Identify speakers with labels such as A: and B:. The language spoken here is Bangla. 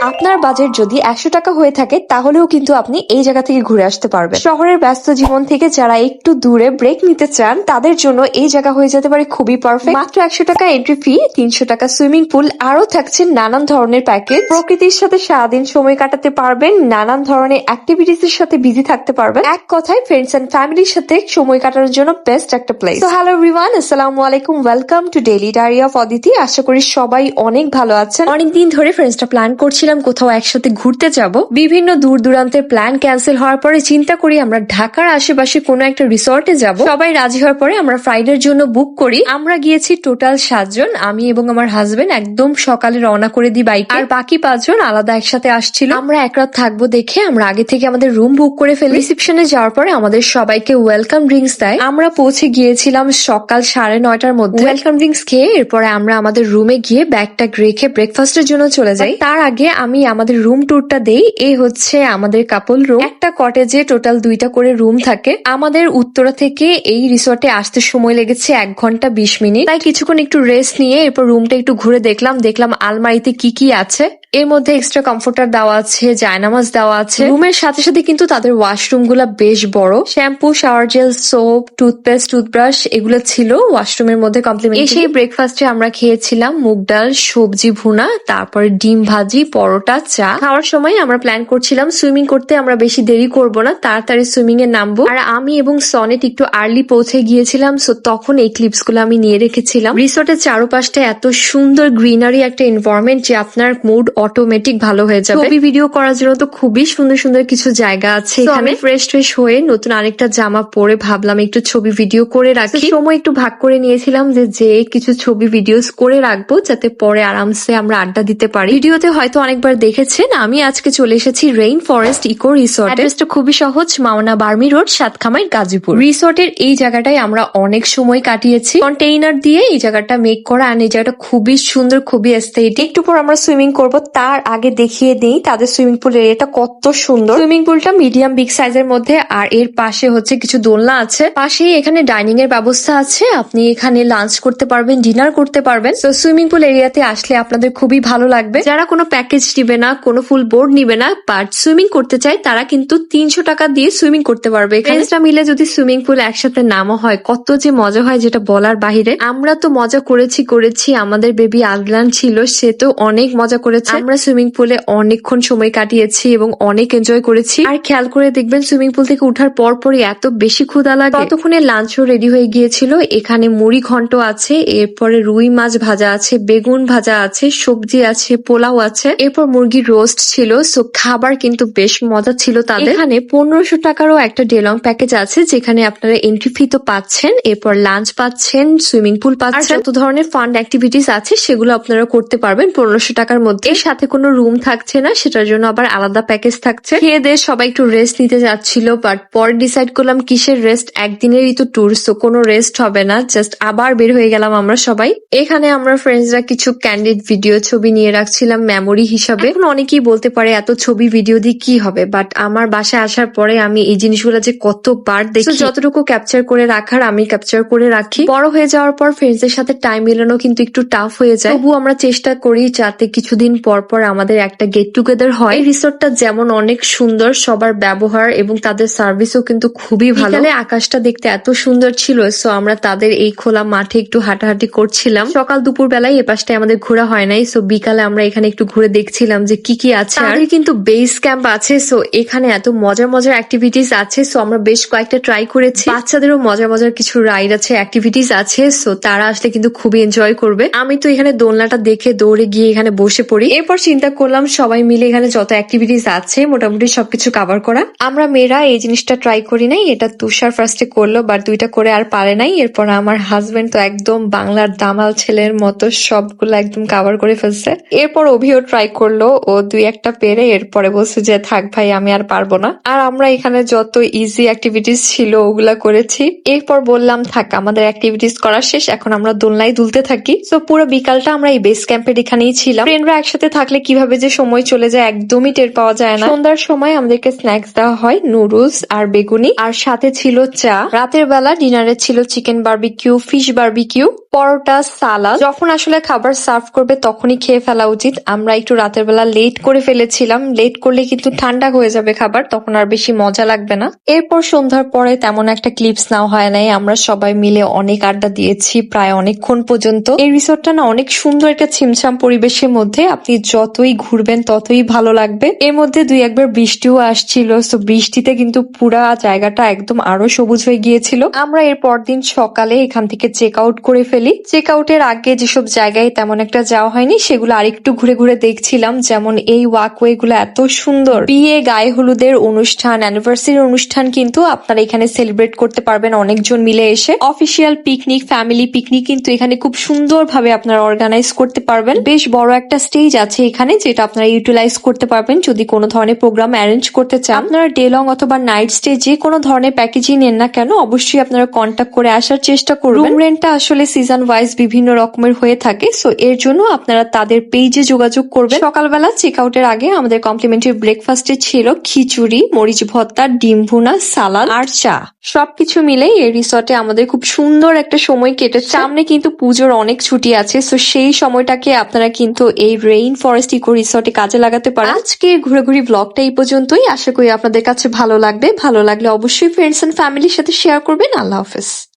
A: আপনার বাজেট যদি একশো টাকা হয়ে থাকে, তাহলেও কিন্তু আপনি এই জায়গা থেকে ঘুরে আসতে পারবেন। শহরের ব্যস্ত জীবন থেকে যারা একটু দূরে ব্রেক নিতে চান, তাদের জন্য এই জায়গা হয়ে যেতে পারে খুবই পারফেক্ট মাত্র একশো টাকা এন্ট্রি ফি তিনশো টাকা সুইমিং পুল আরও থাকছে নানান ধরনের প্যাকেজ প্রকৃতির সাথে সারাদিন সময় কাটাতে পারবেন, নানান ধরনের অ্যাক্টিভিটিস এর সাথে বিজি থাকতে পারবেন। এক কথায় ফ্রেন্ডস এন্ড ফ্যামিলির সাথে সময় কাটানোর জন্য বেস্ট একটা প্লেস তো হ্যালো এভরিওয়ান আসসালামু আলাইকুম welcome to daily diary of Aditi আশা করি সবাই অনেক ভালো আছেন। অনেকদিন ধরে ফ্রেন্ডসটা প্ল্যান করছিলাম কোথাও একসাথে ঘুরতে যাব। বিভিন্ন দূর দূরান্তের প্ল্যান ক্যান্সেল হওয়ার পরে চিন্তা করি আমরা ঢাকার আশেপাশে কোনো একটা রিসর্টে যাব। সবাই রাজি হওয়ার পরে আমরা ফ্রাইডের জন্য বুক করি। আমরা গিয়েছি টোটাল সাতজন, আমি এবং আমার হাজবেন্ড একদম সকালে রওনা করে দিই বাইক আর বাকি পাঁচজন আলাদা একসাথে আসছিল। আমরা এক রাত থাকব দেখে আমরা আগে থেকে আমাদের রুম বুক করে ফেলি। রিসেপশনে যাওয়ার পরে আমাদের সবাইকে ওয়েলকাম ড্রিঙ্কস দেয়। আমরা পৌঁছে গিয়েছিলাম সকাল সাড়ে নয়টার মধ্যে। ওয়েলকাম ড্রিঙ্কস খেয়ে এরপরে আমরা আমাদের রুমে গিয়ে ব্যাগটা রেখে ব্রেকফাস্টের জন্য চলে যাই। তার আগে আমি আমাদের রুম ট্যুরটা দেই এই হচ্ছে আমাদের কাপল রুম একটা কটেজে টোটাল দুইটা করে রুম থাকে। আমাদের উত্তরা থেকে এই রিসর্টে আসতে সময় লেগেছে এক ঘণ্টা বিশ মিনিট। তাই কিছুক্ষণ একটু রেস্ট নিয়ে এরপর রুমটা একটু ঘুরে দেখলাম দেখলাম আলমারিতে কি কি আছে। এর মধ্যে এক্সট্রা কমফোর্টার দেওয়া আছে, জায়নামাজ দেওয়া আছে। রুমের সাথে সাথে কিন্তু তাদের ওয়াশরুমগুলা বেশ বড়। Shampoo shower gel soap toothpaste toothbrush এগুলো ছিল ওয়াশরুমের মধ্যে কমপ্লিমেন্ট এসে ব্রেকফাস্টে আমরা খেয়েছিলাম মুগ ডাল, সবজি ভুনা, তারপরে ডিম ভাজি পরোটা চা। খাওয়ার সময় আমরা প্ল্যান করছিলাম সুইমিং করতে আমরা বেশি দেরি করব না তাড়াতাড়ি সুইমিং এ নামবো। আর আমি এবং সনেট একটু আর্লি পৌঁছে গিয়েছিলাম সো তখন এই ক্লিপসগুলো আমি নিয়ে রেখেছিলাম। রিসোর্টের চারপাশটা এত সুন্দর গ্রিনারি একটা এনভায়রনমেন্ট যে আপনার মুড অটোমেটিক ভালো হয়ে যাবে। ছবি ভিডিও করার জন্য তো খুবই সুন্দর সুন্দর কিছু জায়গা আছে এখানে। ফ্রেশ ট্রেশ হয়ে নতুন আরেকটা জামা পরে ভাবলাম একটু ছবি ভিডিও করে রাখি। সময় একটু ভাগ করে নিয়েছিলাম যে যে কিছু ছবি ভিডিওস করে রাখব যাতে পরে আরামসে আমরা আড্ডা দিতে পারি। ভিডিওতে হয়তো অনেকবার দেখেছেন আমি আজকে চলে এসেছি রেইন ফরেস্ট ইকো রিসোর্ট অ্যাড্রেসটা খুবই সহজ মাওনা বার্মি রোড সাতখামাই গাজীপুর। রিসোর্টের এই জায়গাটায় আমরা অনেক সময় কাটিয়েছি। কন্টেইনার দিয়ে এই জায়গাটা মেক করা আর এই জায়গাটা খুবই সুন্দর খুবই এস্থেটিক একটু পর আমরা সুইমিং করব তার আগে দেখিয়ে দিই তাদের সুইমিং পুল এরিয়াটা কত সুন্দর। সুইমিং পুলটা মিডিয়াম বিগ সাইজের মধ্যে আর এর পাশে হচ্ছে কিছু দোলনা আছে। পাশেই এখানে ডাইনিং এর ব্যবস্থা আছে আপনি এখানে লাঞ্চ করতে পারবেন ডিনার করতে পারবেন। তো সুইমিং পুল এরিয়াতে আসলে আপনাদের খুবই ভালো লাগবে। যারা কোনো প্যাকেজ নিবে না কোনো ফুল বোর্ড নিবে না বাট সুইমিং করতে চায় তারা কিন্তু তিনশো টাকা দিয়ে সুইমিং করতে পারবে। ফ্রেন্ডসরা মিলে যদি সুইমিং পুল একসাথে নামা হয় কত যে মজা হয় যেটা বলার বাহিরে। আমরা তো মজা করেছি করেছি আমাদের বেবি আদলান ছিল সে তো অনেক মজা করেছে। আমরা সুইমিং পুলে অনেকক্ষণ সময় কাটিয়েছি এবং অনেক এনজয় করেছি। আর খেয়াল করে দেখবেন সুইমিং পুল থেকে উঠার পর পরই এত বেশি ক্ষুধা লাগে। ততক্ষণে লাঞ্চও রেডি হয়ে গিয়েছিল এখানে মুড়ি ঘন্ট আছে এরপরে রুই মাছ ভাজা আছে বেগুন ভাজা আছে সবজি আছে পোলাও আছে এরপর মুরগির রোস্ট ছিল সো খাবার কিন্তু বেশ মজা ছিল তাদের। এখানে পনেরোশো টাকারও একটা ডেলং প্যাকেজ আছে যেখানে আপনারা এন্ট্রি ফি তো পাচ্ছেন এরপর লাঞ্চ পাচ্ছেন সুইমিং পুল পাচ্ছেন। যত ধরনের ফান্ড অ্যাক্টিভিটিস আছে সেগুলো আপনারা করতে পারবেন পনেরোশো টাকার মধ্যে। এর সাথে কোনো রুম থাকছে না সেটার জন্য আবার আলাদা প্যাকেজ থাকছে। খেয়ে দিয়ে সবাই একটু রেস্ট নিতে যাচ্ছিল বাট পরে ডিসাইড করলাম কিসের রেস্ট একদিনেরই তো ট্যুর সো কোনো রেস্ট হবে না জাস্ট আবার বের হয়ে গেলাম আমরা সবাই। এখানে আমরা ফ্রেন্ডসরা কিছু ক্যান্ডিড ভিডিও ছবি নিয়ে রাখছিলাম মেমোরি হিসাবে? এখন অনেকেই বলতে পারে এত ছবি ভিডিও দিয়ে কি হবে? বাট আমার বাসায় আসার পরে আমি এই জিনিসগুলো যে কতবার দেখি So, যতটুকু ক্যাপচার করে রাখার আমি ক্যাপচার করে রাখি। বড় হয়ে যাওয়ার পর ফ্রেন্ডসদের সাথে টাইম মেলানো কিন্তু একটু টাফ হয়ে যায়। তবু আমরা চেষ্টা করি যাতে কিছুদিন পর পর আমাদের একটা গেট টুগেদার হয়। এই রিসোর্টটা যেমন অনেক সুন্দর সবার ব্যবহার এবং তাদের সার্ভিসও কিন্তু খুবই ভালো। আকাশটা দেখতে এত সুন্দর ছিল সো আমরা তাদের এই খোলা মাঠে একটু হাঁটাহাঁটি করছিলাম। সকাল দুপুর বেলায় এ পাশটায় আমাদের ঘোরা হয় নাই সো বিকালে আমরা এখানে একটু ঘুরে দেখছিলাম যে কি কি আছে আর। কিন্তু বেস ক্যাম্প আছে সো এখানে এত মজার মজার অ্যাক্টিভিটিস আছে সো আমরা বেশ কয়েকটা ট্রাই করেছি। বাচ্চাদেরও মজার মজার কিছু রাইড আছে অ্যাক্টিভিটিস আছে সো তারা আসলে কিন্তু খুবই এনজয় করবে। আমি তো এখানে দোলনাটা দেখে দৌড়ে গিয়ে এখানে বসে পড়ি। এরপর চিন্তা করলাম সবাই মিলে এখানে যত অ্যাক্টিভিটিস আছে, মোটামুটি সবকিছু কাভার করা। আমরা মেয়েরা এই জিনিসটা ট্রাই করি নাই, এটা তুষার ফার্স্টে করল বাট দুইটা করে আর পারে নাই। এরপর আমার হাজবেন্ড তো একদম বাংলার দামাল ছেলের মতো সবগুলো একদম কাভার করে ফেলছে। এরপর অভিও ট্রাই করল, ও দুই একটা পেরে এরপরে বলছে যে, থাক ভাই, আমি আর পারব না। আর আমরা এখানে যত ইজি অ্যাক্টিভিটিস ছিল ওগুলা করেছি। এরপর বললাম, থাক, আমাদের অ্যাক্টিভিটিস করা শেষ, এখন আমরা দোলনায় দুলতে থাকি। তো পুরো বিকালটা আমরা এই বেস ক্যাম্পের এখানেই ছিলাম। ফ্রেন্ডরা একসাথে থাকলে কীভাবে যে সময় চলে যায় একদমই টের পাওয়া যায় না। সন্ধ্যার সময় আমাদেরকে স্ন্যাক্স দেওয়া হয় নুডলস আর বেগুনি। আর সাথে ছিল চা। রাতের বেলা ডিনারে ছিল chicken barbecue fish barbecue paratha salad যখন আসলে খাবার সার্ভ করবে তখনই খেয়ে ফেলা উচিত। আমরা একটু রাতের বেলা লেট করে ফেলেছিলাম। লেট করলে কিন্তু ঠান্ডা হয়ে যাবে খাবার, তখন আর বেশি মজা লাগবে না। এরপর সন্ধ্যার পরে তেমন একটা ক্লিপস নেওয়া হয় নাই। আমরা সবাই মিলে অনেক আড্ডা দিয়েছি প্রায় অনেকক্ষণ পর্যন্ত। এই রিসোর্টটা না অনেক সুন্দর একটা ছিমছাম পরিবেশের মধ্যে। আপনি যতই ঘুরবেন, ততই ভালো লাগবে। এর মধ্যে দুই একবার বৃষ্টিও আসছিল তো বৃষ্টিতে কিন্তু পুরা জায়গাটা একদম আরও সবুজ হয়ে গিয়েছিল। আমরা এর পরদিন সকালে এখান থেকে চেক আউট করে ফেলি। চেক আউটের আগে যেসব জায়গায় তেমন একটা যাওয়া হয়নি, সেগুলো আরেকটু ঘুরে ঘুরে দেখছিলাম যেমন এই ওয়াকওয়ে গুলো এত সুন্দর। বিয়ে গায়ে হলুদের অনুষ্ঠান অ্যানিভার্সারি অনুষ্ঠান কিন্তু আপনারা এখানে সেলিব্রেট করতে পারবেন অনেকজন মিলে এসে। অফিসিয়াল পিকনিক, ফ্যামিলি পিকনিক কিন্তু এখানে খুব সুন্দর ভাবে আপনারা অর্গানাইজ করতে পারবেন। বেশ বড় একটা স্টেজ আছে এখানে যেটা আপনারা ইউটিলাইজ করতে পারবেন যদি কোনো ধরনের প্রোগ্রাম অ্যারেঞ্জ করতে চান। আপনারা ডে লং অথবা নাইট স্টে যে কোনো ধরনের প্যাকেজই নেন না কেন, অবশ্যই আপনারা কন্ট্যাক্ট করে আসার চেষ্টা করুন রুম রেন্টটা আসলে সিজন ওয়াইজ বিভিন্ন রকমের হয়ে থাকে সো এর জন্য আপনারা তাদের পেজে যোগাযোগ করবেন। সকালবেলা চেক আউটের আগে আমাদের কমপ্লিমেন্টারি ব্রেকফাস্টে ছিল খিচুড়ি, মরিচ ভর্তা, ডিম ভুনা সালাদ আর চা। সবকিছু মিলে এই রিসর্টে আমাদের খুব সুন্দর একটা সময় কেটেছে। সামনে কিন্তু পুজোর অনেক ছুটি আছে সো সেই সময়টাকে আপনারা কিন্তু এই রেইন ফরেস্ট ইকো রিসর্টে কাজে লাগাতে পারেন। আজকে ঘুরে ব্লগটা এই পর্যন্তই। আশা করি আপনাদের কাছে ভালো লাগবে। ভালো লাগলে অবশ্যই ফ্রেন্ডস এন্ড ফ্যামিলির সাথে শেয়ার করবেন। আল্লাহ হাফেজ।